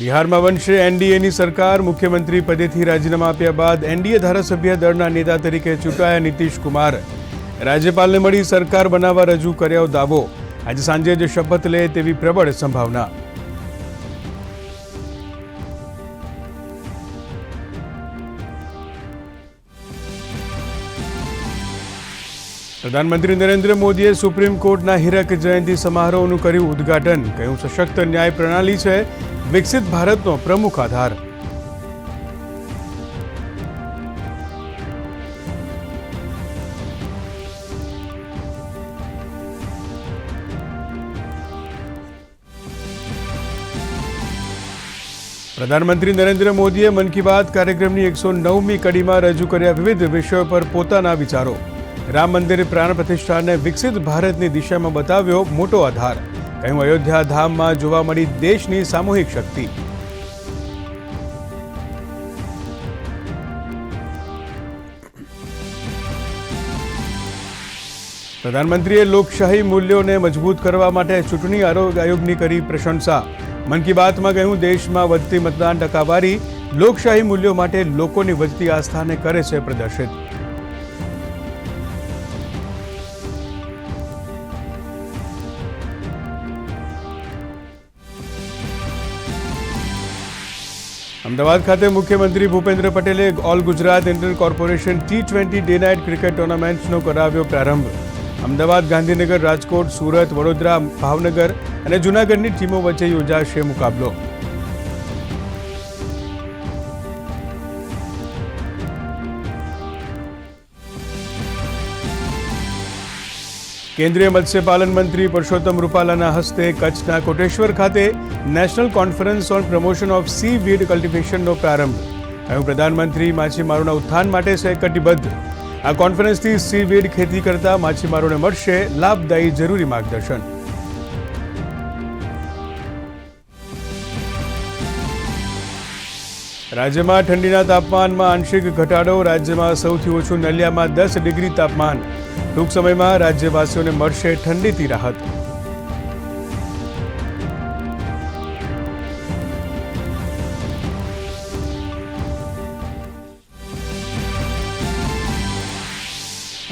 બિહારમાં બનશે એનડીએની સરકાર. મુખ્યમંત્રી પદેથી રાજીનામા આપ્યા બાદ એનડીએ ધારાસભ્ય દળના નેતા તરીકે ચૂંટાયા નીતિશ કુમાર. રાજ્યપાલને મળી સરકાર બનાવવા રજૂ કર્યો દાવો. આજે સાંજે જ શપથ લે તેવી પ્રબળ સંભાવના. પ્રધાનમંત્રી નરેન્દ્ર મોદીએ સુપ્રીમ કોર્ટના હીરક જયંતિ સમારોહનું કર્યું ઉદ્ઘાટન. કહ્યું, સશક્ત ન્યાય પ્રણાલી છે. વિકસિત ભારતનો પ્રમુખ આધાર. પ્રધાનમંત્રી નરેન્દ્ર મોદીએ મન કી બાત કાર્યક્રમની એકસો નવમી કડીમાં રજૂ કર્યા વિવિધ વિષયો પર પોતાના વિચારો. રામ મંદિર પ્રાણ પ્રતિષ્ઠાને વિકસિત ભારતની દિશામાં બતાવ્યો મોટો આધાર. કહ્યું અયોધ્યા ધામમાં જોવા મળી દેશની સામૂહિક શક્તિ. પ્રધાનમંત્રીએ લોકશાહી મૂલ્યોને મજબૂત કરવા માટે ચૂંટણી આયોગની કરી પ્રશંસા. મન કી બાતમાં કહ્યું, દેશમાં વધતી મતદાન ટકાવારી લોકશાહી મૂલ્યો માટે લોકોની વધતી આસ્થાને કરે છે પ્રદર્શિત. અમદાવાદ ખાતે મુખ્યમંત્રી ભૂપેન્દ્ર પટેલે all Gujarat Indian corporation T twenty day night cricket ટુર્નામેન્ટ્સનો કરાવ્યો પ્રારંભ. અમદાવાદ, ગાંધીનગર, રાજકોટ, સુરત, વડોદરા, ભાવનગર અને જૂનાગઢની ટીમો વચ્ચે યોજાશે મુકાબલો. કેન્દ્રીય મત્સ્યપાલન મંત્રી પરસોત્તમ રૂપાલાના હસ્તે કચ્છના કોટેશ્વર ખાતે national conference on promotion of seaweed કલ્ટિવેશનનો પ્રારંભ. કહ્યું પ્રધાનમંત્રી માછીમારોના ઉત્થાન માટે છે કટિબદ્ધ આ કોન્ફરન્સથી સી વીડ ખેતી કરતા માછીમારોને મળશે લાભદાયી જરૂરી માર્ગદર્શન. રાજ્યમાં ઠંડીના તાપમાનમાં આંશિક ઘટાડો, રાજ્યમાં સૌથી ઓછું નલિયામાં દસ ડિગ્રી તાપમાન. ટૂંક સમયમાં રાજ્યવાસીઓને મળશે ઠંડીથી રાહત.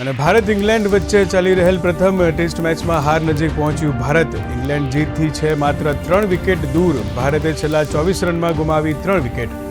અને ભારત ઇંગ્લેન્ડ વચ્ચે ચાલી રહેલ પ્રથમ ટેસ્ટ મેચમાં હાર નજીક પહોંચ્યું ભારત. ઇંગ્લેન્ડ જીતથી છે માત્ર ત્રણ વિકેટ દૂર. ભારતે છેલ્લા ચોવીસ રનમાં ગુમાવી ત્રણ વિકેટ.